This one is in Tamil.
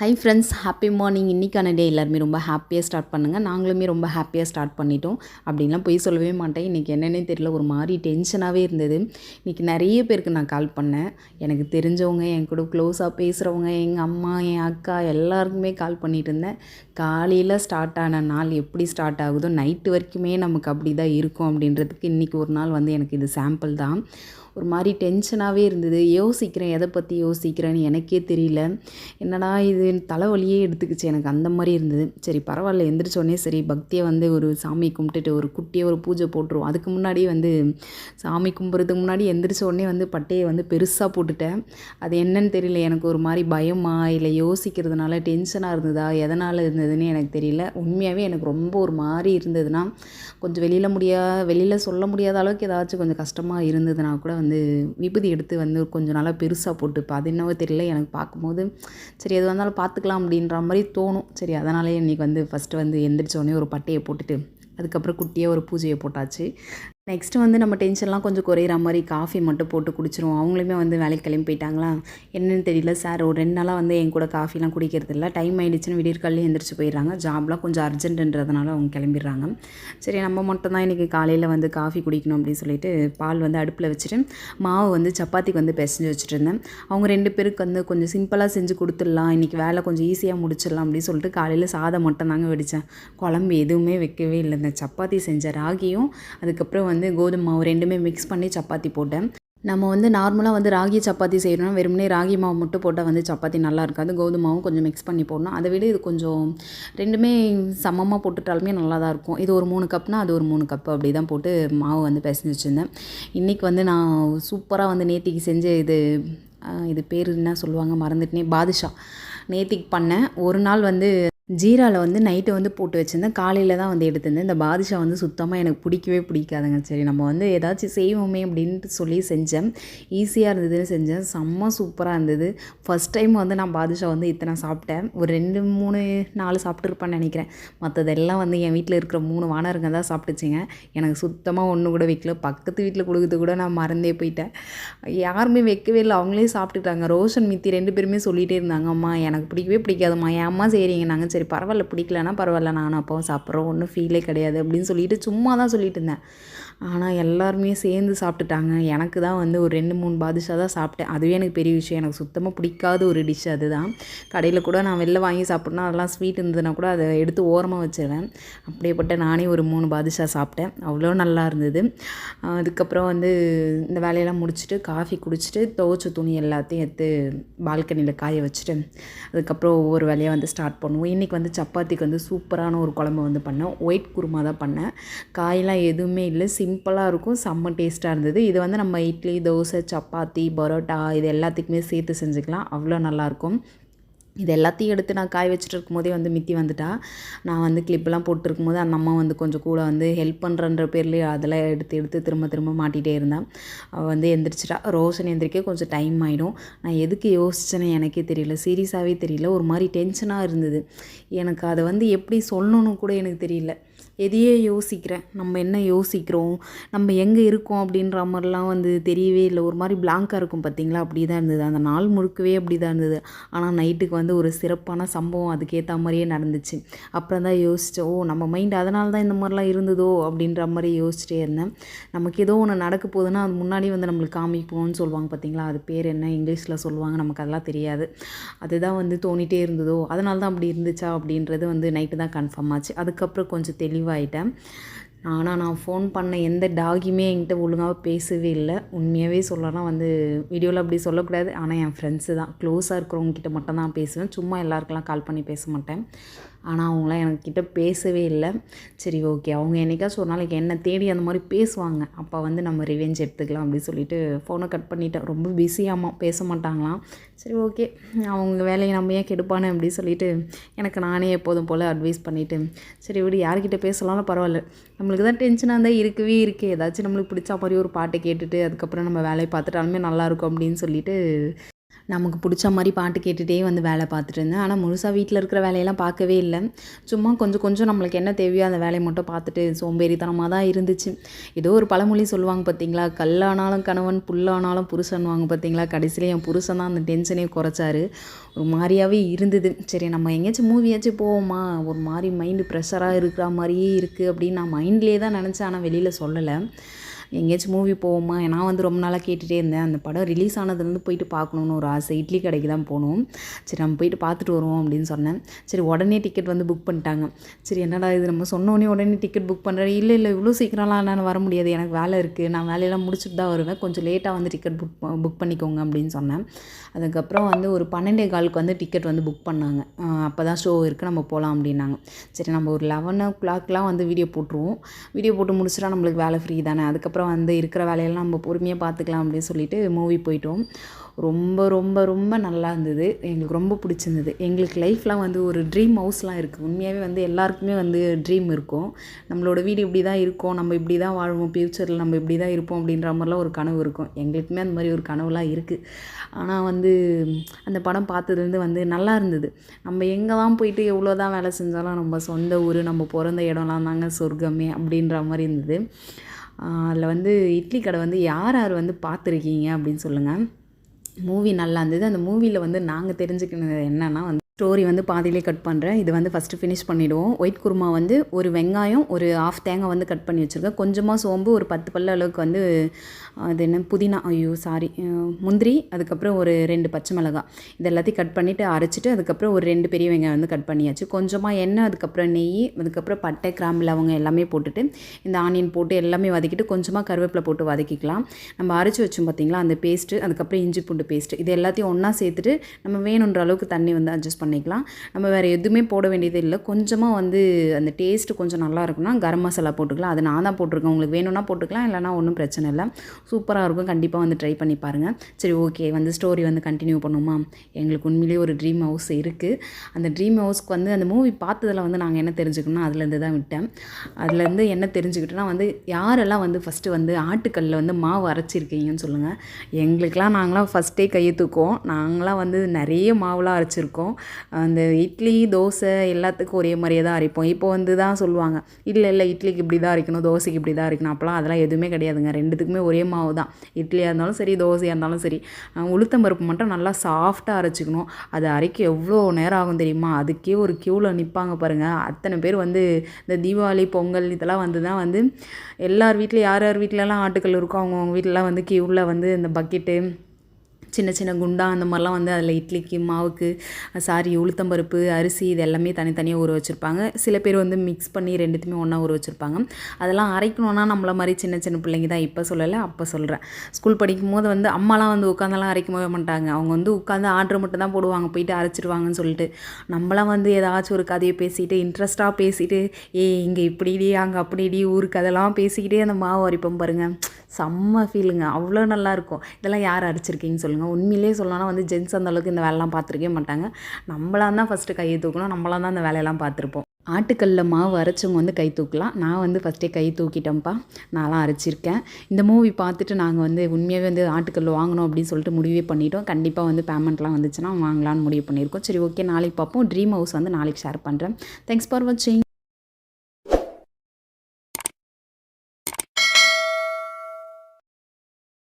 ஹை ஃப்ரெண்ட்ஸ் ஹாப்பி மார்னிங் இன்றைக்கான டே எல்லாருமே ரொம்ப ஹாப்பியாக ஸ்டார்ட் பண்ணுங்கள் நாங்களுமே ரொம்ப ஹாப்பியாக ஸ்டார்ட் பண்ணிட்டோம். அப்படின்லாம் போய் சொல்லவே மாட்டேன். இன்றைக்கி என்னென்னே தெரியல ஒரு மாதிரி டென்ஷனாகவே இருந்தது. இன்றைக்கி நிறைய பேருக்கு நான் கால் பண்ணேன். எனக்கு தெரிஞ்சவங்க என் கூட க்ளோஸாக பேசுகிறவங்க எங்கள் அம்மா என் அக்கா எல்லாருக்குமே கால் பண்ணிட்டு இருந்தேன். காலையில் ஸ்டார்ட் ஆன நாள் எப்படி ஸ்டார்ட் ஆகுதோ நைட்டு வரைக்குமே நமக்கு அப்படி தான் இருக்கும் அப்படின்றதுக்கு இன்றைக்கி ஒரு நாள் வந்து எனக்கு இது சாம்பிள் தான். ஒரு மாதிரி டென்ஷனாகவே இருந்தது. யோசிக்கிறேன் எதை பற்றி யோசிக்கிறேன்னு எனக்கே தெரியல. என்னடா இது? தலைவலியே எடுத்துக்கிச்சு. எனக்கு அந்த மாதிரி இருந்தது. சரி பரவாயில்ல. எந்திரிச்சோடனே சரி பக்தியை வந்து ஒரு சாமி கும்பிட்டுட்டு ஒரு குட்டியை ஒரு பூஜை போட்டுருவோம். அதுக்கு முன்னாடி வந்து சாமி கும்பிட்றதுக்கு முன்னாடி எந்திரிச்ச உடனே வந்து பட்டையை வந்து பெருசாக போட்டுட்டேன். அது என்னன்னு தெரியல. எனக்கு ஒரு மாதிரி பயமா இல்லை. யோசிக்கிறதுனால டென்ஷனாக இருந்ததா? எதனால் இருந்ததுன்னு எனக்கு தெரியல. உண்மையாகவே எனக்கு ரொம்ப ஒரு மாதிரி இருந்ததுன்னா கொஞ்சம் வெளியில் முடியா வெளியில் சொல்ல முடியாத அளவுக்கு ஏதாச்சும் கொஞ்சம் கஷ்டமாக இருந்ததுன்னா கூட வந்து விபூதி எடுத்து வந்து கொஞ்சம் நல்லா பெருசாக போட்டுப்பா. அது என்னவோ தெரியல எனக்கு பார்க்கும்போது சரி எது வந்தாலும் பார்த்துக்கலாம் அப்படின்ற மாதிரி தோணும். சரி அதனாலே இன்றைக்கி வந்து ஃபஸ்ட்டு வந்து எந்திரிச்சோடனே ஒரு பட்டையை போட்டுட்டு அதுக்கப்புறம் குட்டியாக ஒரு பூஜையை போட்டாச்சு. நெக்ஸ்ட்டு வந்து நம்ம டென்ஷன்லாம் கொஞ்சம் குறையிற மாதிரி காஃபி மட்டும் போட்டு குடிச்சிருவோம். அவங்களுமே வந்து வேலைக்கு கிளம்பி போயிட்டாங்களா? என்னென்னு தெரியல சார் ஒரு ரெண்டு நாளாக வந்து என் கூட காஃபிலாம் குடிக்கிறது இல்லை. டைம் ஆகிடுச்சுன்னு விடியற்காலையும் எந்திரிச்சு போயிடுறாங்க. ஜாப்லாம் கொஞ்சம் அர்ஜென்ட்டுன்றதுனால அவங்க கிளம்பிடுறாங்க. சரி நம்ம மட்டும் தான் இன்றைக்கி காலையில் வந்து காஃபி குடிக்கணும் அப்படின்னு சொல்லிட்டு பால் வந்து அடுப்பில் வச்சுட்டு மாவு வந்து சப்பாத்திக்கு வந்து பிசைஞ்சு வச்சுட்டு இருந்தேன். அவங்க ரெண்டு பேருக்கு வந்து கொஞ்சம் சிம்பிளாக செஞ்சு கொடுத்துடலாம். இன்றைக்கி வேலை கொஞ்சம் ஈஸியாக முடிச்சிடலாம் அப்படின்னு சொல்லிட்டு காலையில் சாதம் மட்டும் தாங்க வெடித்தேன் குழம்பு எதுவுமே வைக்கவே இல்லை. இந்த சப்பாத்தி செஞ்ச ராகியும் அதுக்கப்புறம் வந்து வந்து கோதுமை மாவு ரெண்டுமே மிக்ஸ் பண்ணி சப்பாத்தி போட்டேன். நம்ம வந்து நார்மலாக வந்து ராகி சப்பாத்தி செய்யணும்னா வெறுமனே ராகி மாவு மட்டும் போட்டால் வந்து சப்பாத்தி நல்லா இருக்காது. கோதுமை மாவும் கொஞ்சம் மிக்ஸ் பண்ணி போடணும். அதை விட இது கொஞ்சம் ரெண்டுமே சமமாக போட்டுட்டாலுமே நல்லா தான் இருக்கும். இது ஒரு மூணு கப்னால் அது ஒரு மூணு கப் அப்படி தான் போட்டு மாவு வந்து பிசைஞ்சு வச்சுருந்தேன். இன்றைக்கி வந்து நான் சூப்பராக வந்து நேத்திக்கு செஞ்ச இது இது பேர் என்ன சொல்லுவாங்க? மறந்துட்டேனே. பாதுஷா. நேத்திக்கு பண்ணேன். ஒரு நாள் வந்து ஜீராவில் வந்து நைட்டு வந்து போட்டு வச்சுருந்தேன். காலையில் தான் வந்து எடுத்திருந்தேன். இந்த பாதுஷா வந்து சுத்தமாக எனக்கு பிடிக்கவே பிடிக்காதுங்க. சரி நம்ம வந்து ஏதாச்சும் செய்வோமே அப்படின்ட்டு சொல்லி செஞ்சேன். ஈஸியாக இருந்ததுன்னு செஞ்சேன். செம்ம சூப்பராக இருந்தது. ஃபஸ்ட் டைம் வந்து நான் பாதுஷா வந்து இத்தனை சாப்பிட்டேன். ஒரு ரெண்டு மூணு நாலு சாப்பிட்ருப்பான்னு நினைக்கிறேன். மற்றதெல்லாம் வந்து என் வீட்டில் இருக்கிற மூணு வானருங்க தான் சாப்பிட்டுச்சிங்க. எனக்கு சுத்தமாக ஒன்று கூட வைக்கல. பக்கத்து வீட்டில் கொடுக்குறது கூட நான் மறந்தே போயிட்டேன். யாருமே வைக்கவே இல்லை. அவங்களே சாப்பிட்டுட்டாங்க. ரோஷன் மித்தி ரெண்டு பேருமே சொல்லிகிட்டே இருந்தாங்க. அம்மா எனக்கு பிடிக்கவே பிடிக்காதும்மா. என் அம்மா செய்கிறீங்க நாங்கள் சரி பரவாயில்ல பிடிக்கலன்னா பரவாயில்ல நானும் அப்பாவும் சாப்பிட்றோம் ஒன்றும் ஃபீலே கிடையாது அப்படின்னு சொல்லிட்டு சும்மா தான் சொல்லிட்டு இருந்தேன். ஆனால் எல்லாருமே சேர்ந்து சாப்பிட்டுட்டாங்க. எனக்கு தான் வந்து ஒரு ரெண்டு மூணு பாதுஷா தான் சாப்பிட்டேன். அதுவே எனக்கு பெரிய விஷயம். எனக்கு சுத்தமாக பிடிக்காத ஒரு டிஷ் அதுதான். கடையில் கூட நான் வெளில வாங்கி சாப்பிட்னா அதெல்லாம் ஸ்வீட் இருந்ததுன்னா கூட அதை எடுத்து ஓரமாக வச்சிருவேன். அப்படியேப்பட்ட நானே ஒரு மூணு பாதுஷா சாப்பிட்டேன். அவ்வளோ நல்லா இருந்தது. அதுக்கப்புறம் வந்து இந்த வேலையெல்லாம் முடிச்சுட்டு காஃபி குடிச்சிட்டு துவைச்ச துணி எல்லாத்தையும் எடுத்து பால்கனியில் காய வச்சுட்டு அதுக்கப்புறம் ஒவ்வொரு வேலையாக வந்து ஸ்டார்ட் பண்ணுவோம். இன்றைக்கி வந்து சப்பாத்திக்கு வந்து சூப்பரான ஒரு குழம்பு வந்து பண்ணேன். ஒயிட் குருமா தான் பண்ணேன். காயெல்லாம் எதுவுமே இல்லை. சிம்பிளாக இருக்கும் செம்ம டேஸ்ட்டாக இருந்தது. இது வந்து நம்ம இட்லி தோசை சப்பாத்தி பரோட்டா இது எல்லாத்துக்குமே சேர்த்து செஞ்சுக்கலாம். அவ்வளோ நல்லாயிருக்கும் இது எல்லாத்தையும் எடுத்து நான் காய வச்சுட்டு இருக்கும்போதே வந்து மித்தி வந்துட்டா. நான் வந்து கிளிப்பெல்லாம் போட்டுருக்கும் போது அந்த அம்மா வந்து கொஞ்சம் கூட வந்து ஹெல்ப் பண்ணுறன்ற பேர்லேயே அதெல்லாம் எடுத்து எடுத்து திரும்ப திரும்ப மாட்டிகிட்டே இருந்தேன் அவள் வந்து எந்திரிச்சிட்டா. ரோஷன் எந்திரிக்க கொஞ்சம் டைம் ஆகிடும் நான் எதுக்கு யோசிச்சேன்னு எனக்கே தெரியல. சீரியஸாகவே தெரியல. ஒரு மாதிரி டென்ஷனாக இருந்தது. எனக்கு அதை வந்து எப்படி சொல்லணும்னு கூட எனக்கு தெரியல. எதையே யோசிக்கிறேன். நம்ம என்ன யோசிக்கிறோம்? நம்ம எங்கே இருக்கோம் அப்படின்ற மாதிரிலாம் வந்து தெரியவே இல்லை. ஒரு மாதிரி பிளாங்காக இருக்கும் பார்த்திங்களா? அப்படி தான் இருந்தது. அந்த நாள் முழுக்கவே அப்படி தான் இருந்தது. ஆனால் நைட்டுக்கு வந்து ஒரு சிறப்பான சம்பவம் அதுக்கேற்ற மாதிரியே நடந்துச்சு. அப்புறம் தான் யோசித்தேன் ஓ நம்ம மைண்ட் அதனால தான் இந்த மாதிரிலாம் இருந்ததோ? அப்படின்ற மாதிரி யோசிச்சிட்டே இருந்தேன். நமக்கு ஏதோ ஒன்று நடக்க போகுதுன்னா அது முன்னாடி வந்து நம்மளுக்கு காமிப்போம்னு சொல்லுவாங்க பார்த்திங்களா? அது பேர் என்ன? இங்கிலீஷில் சொல்லுவாங்க. நமக்கு அதெல்லாம் தெரியாது. அதுதான் வந்து தோணிகிட்டே இருந்ததோ? அதனால தான் அப்படி இருந்துச்சா? அப்படின்றது வந்து நைட்டு தான் கன்ஃபார்ம் ஆச்சு. அதுக்கப்புறம் கொஞ்சம் தெளிவாயிட்டேன். ஆனால் நான் ஃபோன் பண்ண எந்த டாகியுமே என்கிட்ட ஒழுங்காக பேசவே இல்லை. உண்மையாகவே சொல்லலாம் வந்து வீடியோவில் அப்படி சொல்லக்கூடாது. ஆனால் என் ஃப்ரெண்ட்ஸு தான். க்ளோஸாக இருக்கிறவங்கக்கிட்ட மட்டும் தான் பேசுவேன். சும்மா எல்லாருக்கெல்லாம் கால் பண்ணி பேச மாட்டேன். ஆனால் அவங்களாம் எனக்கிட்ட பேசவே இல்லை. சரி ஓகே. அவங்க என்றைக்காச்சும் ஒரு நாளைக்கு என்னை தேடி அந்த மாதிரி பேசுவாங்க. அப்போ வந்து நம்ம ரிவெஞ்ச் எடுத்துக்கலாம் அப்படின்னு சொல்லிட்டு ஃபோனை கட் பண்ணிட்டேன். ரொம்ப பிஸியாமா பேச மாட்டாங்களாம். சரி ஓகே. அவங்க வேலையை நம்ம ஏன் கெடுப்பானு அப்படின்னு சொல்லிட்டு எனக்கு நானே எப்போதும் போல் அட்வைஸ் பண்ணிவிட்டு சரி விடு யார்கிட்ட பேசலாம்னு பரவாயில்ல. நம்மளுக்கு தான் டென்ஷனாக இருந்தால் இருக்கவே இருக்குது ஏதாச்சும் நம்மளுக்கு பிடிச்ச மாதிரி ஒரு பாட்டை கேட்டுட்டு அதுக்கப்புறம் நம்ம வேலையை பார்த்துட்டாலுமே நல்லாயிருக்கும் அப்படின்னு சொல்லிட்டு நமக்கு பிடிச்ச மாதிரி பாட்டு கேட்டுகிட்டே வந்து வேலை பார்த்துட்டு இருந்தேன். ஆனால் முழுசாக வீட்டில் இருக்கிற வேலையெல்லாம் பார்க்கவே இல்லை. சும்மா கொஞ்சம் கொஞ்சம் நம்மளுக்கு என்ன தேவையோ அந்த வேலையை மட்டும் பார்த்துட்டு சோம்பேறித்தனமாக தான் இருந்துச்சு. ஏதோ ஒரு பழமொழி சொல்லுவாங்க பார்த்தீங்களா? கல்லானாலும் கணவன் புல்லானாலும் புருஷன் வாங்க பார்த்தீங்களா? கடைசியில் என் புருஷன் தான் அந்த டென்ஷனே குறைச்சாரு. ஒரு மாதிரியாகவே இருந்தது. சரி நம்ம எங்கேயாச்சும் மூவியாச்சும் போவோமா? ஒரு மாதிரி மைண்டு ப்ரெஷராக இருக்கிற மாதிரியே இருக்குது அப்படின்னு நான் மைண்ட்லேயே தான் நினச்சேன். ஆனால் வெளியில் சொல்லலை. எங்கேயாச்சும் மூவி போவோமா? நான் வந்து ரொம்ப நாளாக கேட்டுகிட்டே இருந்தேன். அந்த படம் ரிலீஸ் ஆனதுலேருந்து போயிட்டு பார்க்கணுன்னு ஒரு ஆசை. இட்லி கடைக்கு தான் போகணும். சரி நம்ம போயிட்டு பார்த்துட்டு வருவோம் அப்படின்னு சொன்னேன். சரி உடனே டிக்கெட் வந்து புக் பண்ணிட்டாங்க. சரி என்னடா இது? நம்ம சொன்னோடனே உடனே டிக்கெட் புக் பண்ணுறேன் இல்லை இல்லை இவ்வளோ சீக்கிரம்லாம் நான் வர முடியாது. எனக்கு வேலை இருக்குது நான் வேலையெல்லாம் முடிச்சுட்டு தான் வருவேன். கொஞ்சம் லேட்டாக வந்து டிக்கெட் புக் புக் பண்ணிக்கோங்க அப்படின்னு சொன்னேன். அதுக்கப்புறம் வந்து ஒரு பன்னெண்டே காலுக்கு வந்து டிக்கெட் வந்து புக் பண்ணாங்க. அப்போ தான் ஷோ இருக்குது நம்ம போகலாம் அப்படின்னாங்க. சரி நம்ம ஒரு லெவன் ஓ கிளாக்லாம் வந்து வீடியோ போட்டுருவோம். வீடியோ போட்டு முடிச்சுட்டா நம்மளுக்கு வேலை ஃப்ரீ தானே. அதுக்கப்புறம் வந்து இருக்கிற வேலையெல்லாம் நம்ம பொறுமையாக பார்த்துக்கலாம் அப்படின்னு சொல்லிட்டு மூவி போயிட்டோம். ரொம்ப ரொம்ப ரொம்ப நல்லா இருந்தது. எங்களுக்கு ரொம்ப பிடிச்சிருந்தது. எங்களுக்கு லைஃப்லாம் வந்து ஒரு ட்ரீம் ஹவுஸ்லாம் இருக்குது உண்மையாகவே வந்து எல்லாருக்குமே வந்து ட்ரீம் இருக்கும். நம்மளோட வீடு இப்படி தான் இருக்கும். நம்ம இப்படி தான் வாழ்வோம் ஃப்யூச்சரில் நம்ம இப்படி தான் இருப்போம் அப்படின்ற மாதிரிலாம் ஒரு கனவு இருக்கும். எங்களுக்குமே அந்த மாதிரி ஒரு கனவுலாம் இருக்குது ஆனால் வந்து அந்த படம் பார்த்ததுலேருந்து வந்து நல்லா இருந்தது. நம்ம எங்கே தான் போயிட்டு எவ்வளோ தான் வேலை செஞ்சாலும் நம்ம சொந்த ஊர் நம்ம பிறந்த இடம்லாம் தாங்க சொர்க்கமே அப்படின்ற மாதிரி இருந்தது. அதில் வந்து இட்லி கடை வந்து யார் யார் வந்து பார்த்துருக்கீங்க அப்படின்னு சொல்லுங்கள் மூவி நல்லா இருந்தது. அந்த மூவியில் வந்து நாங்கள் தெரிஞ்சுக்கினது என்னென்னா வந்து ஸ்டோரி வந்து பாதியிலே கட் பண்ணுறேன் இது வந்து ஃபஸ்ட்டு ஃபினிஷ் பண்ணிவிடுவோம் ஒயிட் குருமா வந்து ஒரு வெங்காயம் ஒரு ஆஃப் தேங்காய் வந்து கட் பண்ணி வச்சுருக்கேன். கொஞ்சமாக சோம்பு ஒரு பத்து பல்ல அளவுக்கு வந்து அது என்ன புதினா ஐயோ சாரி முந்திரி அதுக்கப்புறம் ஒரு ரெண்டு பச்சை மிளகாய் இது எல்லாத்தையும் கட் பண்ணிவிட்டு அரைச்சிட்டு அதுக்கப்புறம் ஒரு ரெண்டு பெரிய வெங்காயம் வந்து கட் பண்ணியாச்சு. கொஞ்சமாக எண்ணெய் அதுக்கப்புறம் நெய் அதுக்கப்புறம் பட்டை கிராம்பு அவங்க எல்லாமே போட்டுட்டு இந்த ஆனியன் போட்டு எல்லாமே வதக்கிட்டு கொஞ்சமாக கருவேப்பிலை போட்டு வதக்கிக்கலாம். நம்ம அரைச்சி வச்சோம் பார்த்திங்களா அந்த பேஸ்ட்டு அதுக்கப்புறம் இஞ்சி பூண்டு பேஸ்ட்டு இது எல்லாத்தையும் ஒன்றா சேர்த்துட்டு நம்ம வேணுன்ற அளவுக்கு தண்ணி வந்து அட்ஜஸ்ட் பண்ணிக்கலாம். நம்ம வேறு எதுவுமே போட வேண்டியது இல்லை. கொஞ்சமாக வந்து அந்த டேஸ்ட்டு கொஞ்சம் நல்லா இருக்குன்னா கரம் மசாலா போட்டுக்கலாம். அது நான் தான் போட்டிருக்கேன். உங்களுக்கு வேணும்னா போட்டுக்கலாம். இல்லைனா ஒன்றும் பிரச்சனை இல்லை. சூப்பராக இருக்கும். கண்டிப்பாக வந்து ட்ரை பண்ணி பாருங்கள் சரி ஓகே வந்து ஸ்டோரி வந்து கண்டினியூ பண்ணுமா? எங்களுக்கு உண்மையிலேயே ஒரு ட்ரீம் ஹவுஸ் இருக்குது அந்த ட்ரீம் ஹவுஸ்க்கு வந்து அந்த மூவி பார்த்ததில் வந்து நாங்கள் என்ன தெரிஞ்சுக்கணும் அதுலேருந்து தான் விட்டேன். அதுலேருந்து என்ன தெரிஞ்சுக்கிட்டோன்னா வந்து யாரெல்லாம் வந்து ஃபஸ்ட்டு வந்து ஆட்டுக்கல்லில் வந்து மாவு அரைச்சிருக்கீங்கன்னு சொல்லுங்கள் எங்களுக்கெலாம் நாங்களாம் ஃபஸ்ட்டே கையை தூக்குவோம். நாங்களாம் வந்து நிறைய மாவுலாம் அரைச்சிருக்கோம். அந்த இட்லி தோசை எல்லாத்துக்கும் ஒரே மாதிரியே தான் அரைப்போம். இப்போ வந்து தான் சொல்லுவாங்க இல்லை இல்லை இட்லிக்கு இப்படி தான் அரைக்கணும் தோசைக்கு இப்படி தான் அரைக்கணும். அப்போலாம் அதெல்லாம் எதுவுமே கிடையாதுங்க. ரெண்டுத்துக்குமே ஒரே மாவு தான். இட்லியாக இருந்தாலும் சரி தோசையாக இருந்தாலும் சரி. உளுத்தம் பருப்பு மட்டும் நல்லா சாஃப்டாக அரைச்சிக்கணும். அது அரைக்க எவ்வளோ நேரம் ஆகும் தெரியுமா? அதுக்கே ஒரு க்யூவில் நிற்பாங்க பாருங்கள் அத்தனை பேர் வந்து இந்த தீபாவளி பொங்கல் இதெல்லாம் வந்து தான் வந்து எல்லார் வீட்டில் யார் யார் வீட்டிலலாம் ஆட்டுக்கல் இருக்கோ அவங்கவுங்க வீட்டிலலாம் வந்து க்யூவில் வந்து இந்த பக்கெட்டு சின்ன சின்ன குண்டா அந்த மாதிரிலாம் வந்து அதில் இட்லிக்கு மாவுக்கு சாரி உளுத்தம்பருப்பு அரிசி இது எல்லாமே தனித்தனியாக ஊற வச்சுருப்பாங்க. சில பேர் வந்து மிக்ஸ் பண்ணி ரெண்டுத்தையுமே ஒன்றா ஊற வச்சுருப்பாங்க. அதெல்லாம் அரைக்கணுன்னா நம்மள மாதிரி சின்ன சின்ன பிள்ளைங்க தான் இப்போ சொல்லலை அப்போ சொல்கிறேன் ஸ்கூல் படிக்கும் போது வந்து அம்மாலாம் வந்து உட்காந்தெல்லாம் அரைக்கவே மாட்டாங்க. அவங்க வந்து உட்காந்து ஆர்டர் மட்டும் தான் போடுவாங்க போயிட்டு அரைச்சிடுவாங்கன்னு சொல்லிட்டு. நம்மளாம் வந்து ஏதாச்சும் ஒரு கதையை பேசிட்டு இன்ட்ரெஸ்ட்டாக பேசிட்டு ஏ இங்கே இப்படிடி அங்கே அப்படி இடி ஊருக்கு அதெல்லாம் பேசிக்கிட்டே அந்த மாவு அரைப்போம் பாருங்கள் செம்ம ஃபீலுங்க அவ்வளோ நல்லாயிருக்கும். இதெல்லாம் யார் அரைச்சிருக்கீங்கன்னு சொல்லுங்கள் உண்மையிலே சொல்லணும்னா வந்து ஜென்ஸ் அந்தளவுக்கு இந்த வேலைலாம் பார்த்துருக்கவே மாட்டாங்க. நம்மளாம் தான் ஃபஸ்ட்டு கையை தூக்கணும். நம்மளாம் தான் அந்த வேலையெல்லாம் பார்த்துருப்போம். ஆட்டுக்கல்ல மாவு அரைச்சவங்க வந்து கை தூக்கலாம். நான் வந்து ஃபஸ்ட்டே கை தூக்கிட்டேன்ப்பா. நான்லாம் அரைச்சிருக்கேன். இந்த மூவி பார்த்துட்டு நாங்கள் வந்து உண்மையாகவே வந்து ஆட்டுக்கல் வாங்கணும் அப்படின்னு சொல்லிட்டு முடிவே பண்ணிட்டோம். கண்டிப்பாக வந்து பேமெண்ட்லாம் வந்துச்சுன்னா வாங்கலான்னு முடிவு பண்ணியிருக்கோம். சரி ஓகே நாளைக்கு பார்ப்போம். ட்ரீம் ஹவுஸ் வந்து நாளைக்கு ஷேர் பண்ணுறேன் தேங்க்ஸ் ஃபார் வாட்சிங்